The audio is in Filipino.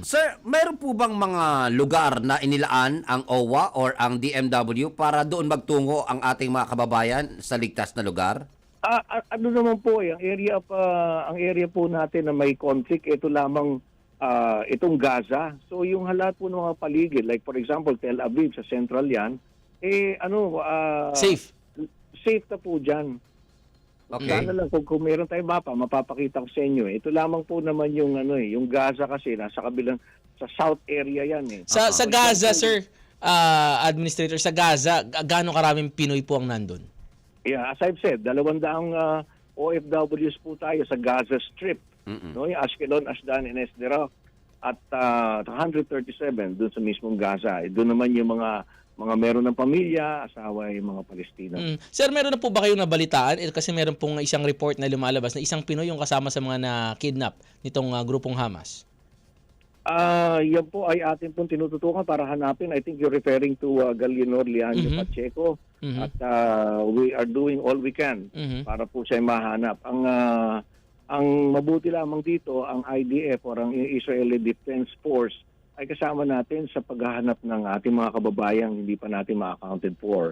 Sir, meron po bang mga lugar na inilaan ang OWA or ang DMW para doon magtungo ang ating mga kababayan sa ligtas na lugar? Ah, ah, ano naman po eh, ang area pa ang area po natin na may conflict ito lamang ah, itong Gaza. So yung halat po ng mga paligid like for example Tel Aviv sa central 'yan eh ano ah, Safe. safe na po diyan. Okay. Sana lang kung, kung meron tayong mapa, mapapakita ko sa inyo. eh. Ito lamang po naman yung ano eh, yung Gaza kasi nasa kabilang sa south area 'yan eh. Sa sa Gaza, sir, ah, administrator, sa Gaza, ga- gaano karaming Pinoy po ang nandun? Yeah, as I've said, dalawang daang ah, OFWs po tayo sa Gaza Strip. Mm-mm. No, yung Ashkelon, Asdan, and Esdera at ah, 137 doon sa mismong Gaza. Eh, doon naman yung mga mga meron ng pamilya, asawa yung mga Palestina. Mm. Sir, meron na po ba kayong nabalitaan? Eh, kasi meron pong isang report na lumalabas na isang Pinoy yung kasama sa mga na-kidnap nitong ah, grupong Hamas. Ah, yan po ay atin pong tinututukan para hanapin. I think you're referring to uh, Gallinor Lianio Mhm. Pacheco Mhm. at ah, we are doing all we can Mhm. para po siya mahanap. Ang ah, ang mabuti lamang dito ang IDF or ang Israeli Defense Force ay kasama natin sa paghahanap ng ating mga kababayang hindi pa natin ma-accounted for.